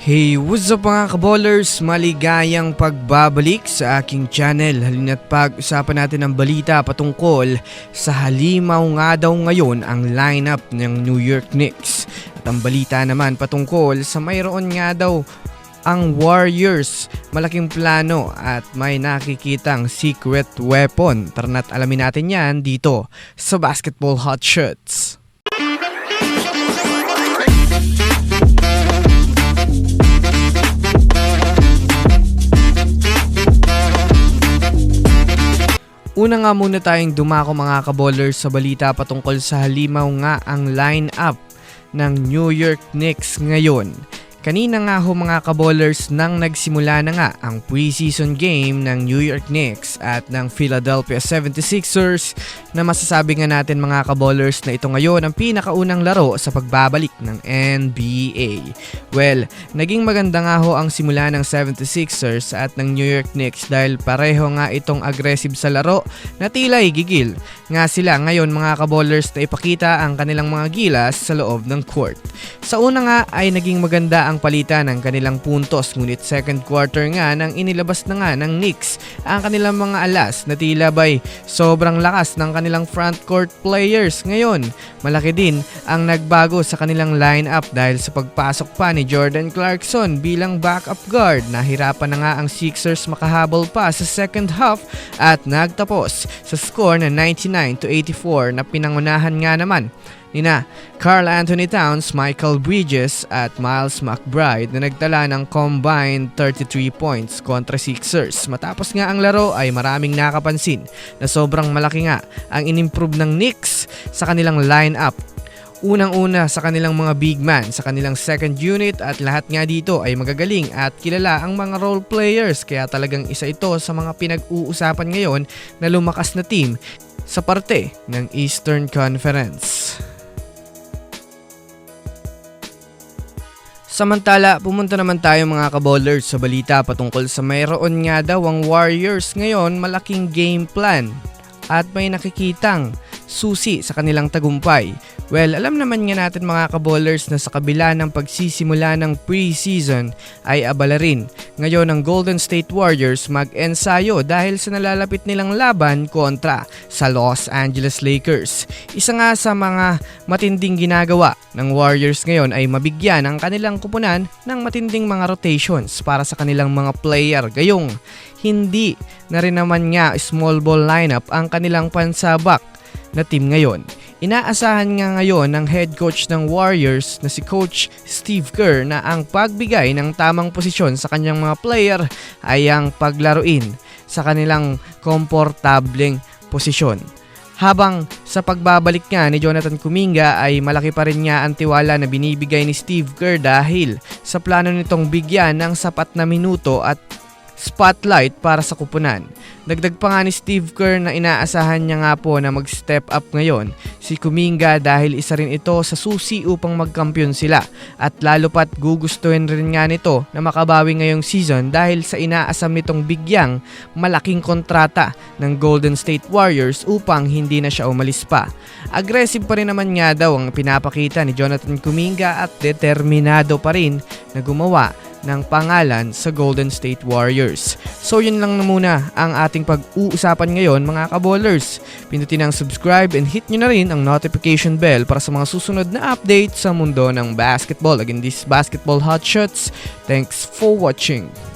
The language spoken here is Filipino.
Hey, what's up mga kaballers? Maligayang pagbabalik sa aking channel. Halina't pag-usapan natin ang balita patungkol sa halimaw nga daw ngayon ang lineup ng New York Knicks. At ang balita naman patungkol sa mayroon nga daw ang Warriors. Malaking plano at may nakikitang secret weapon. Tara na't alamin natin yan dito sa Basketball Hot Shots. Una nga muna tayong dumako mga kaballers sa balita patungkol sa halimaw nga ang line-up ng New York Knicks ngayon. Kanina nga ho mga kaballers nang nagsimula na nga ang preseason game ng New York Knicks at ng Philadelphia 76ers na masasabi nga natin mga kaballers na ito ngayon ang pinakaunang laro sa pagbabalik ng NBA. Well, naging maganda nga ho ang simula ng 76ers at ng New York Knicks dahil pareho nga itong aggressive sa laro na tila gigil nga sila ngayon mga kaballers na ipakita ang kanilang mga gilas sa loob ng court. Sa una nga ay naging maganda ang palitan ng kanilang puntos ngunit second quarter nga nang inilabas na nga ng Knicks ang kanilang mga alas na tila ba'y sobrang lakas ng kanilang front court players. Ngayon, malaki din ang nagbago sa kanilang lineup dahil sa pagpasok pa ni Jordan Clarkson bilang backup guard. Nahirapan na nga ang Sixers makahabol pa sa second half at nagtapos sa score na 99 to 84 na pinangunahan nga naman nina Carl Anthony Towns, Michael Bridges at Miles McBride na nagtala ng combined 33 points kontra Sixers. Matapos nga ang laro ay maraming nakapansin na sobrang malaki nga ang inimprove ng Knicks sa kanilang lineup Unang-una sa kanilang mga big man sa kanilang second unit at lahat nga dito ay magagaling at kilala ang mga role players kaya talagang isa ito sa mga pinag-uusapan ngayon na lumakas na team sa parte ng Eastern Conference. Samantala, pumunta naman tayo mga kaballers sa balita patungkol sa mayroon nga daw ang Warriors ngayon malaking game plan at may nakikitang susi sa kanilang tagumpay. Well, alam naman nga natin mga kaballers na sa kabila ng pagsisimula ng preseason ay abala rin. Ngayon ang Golden State Warriors mag-ensayo dahil sa nalalapit nilang laban kontra sa Los Angeles Lakers. Isa nga sa mga matinding ginagawa ng Warriors ngayon ay mabigyan ang kanilang kupunan ng matinding mga rotations para sa kanilang mga player. Gayong hindi na rin naman nga small ball lineup ang kanilang pansabak na team ngayon. Inaasahan nga ngayon ng head coach ng Warriors na si Coach Steve Kerr na ang pagbigay ng tamang posisyon sa kanyang mga player ay ang paglaruin sa kanilang komportableng posisyon. Habang sa pagbabalik nga ni Jonathan Kuminga ay malaki pa rin nga ang tiwala na binibigay ni Steve Kerr dahil sa plano nitong bigyan ng sapat na minuto at spotlight para sa kupunan. Dagdag pa nga ni Steve Kerr na inaasahan niya nga po na mag-step up ngayon si Kuminga dahil isa rin ito sa susi upang magkampiyon sila at lalo pat gugustuhin rin nga nito na makabawi ngayong season dahil sa inaasam nitong bigyang malaking kontrata ng Golden State Warriors upang hindi na siya umalis pa. Aggressive pa rin naman nga daw ang pinapakita ni Jonathan Kuminga at determinado pa rin na gumawa ng pangalan sa Golden State Warriors. So yun lang na muna ang ating pag-uusapan ngayon mga kaballers. Pindutin ang subscribe and hit nyo na rin ang notification bell para sa mga susunod na update sa mundo ng basketball. Again, this is Basketball Hot Shots. Thanks for watching.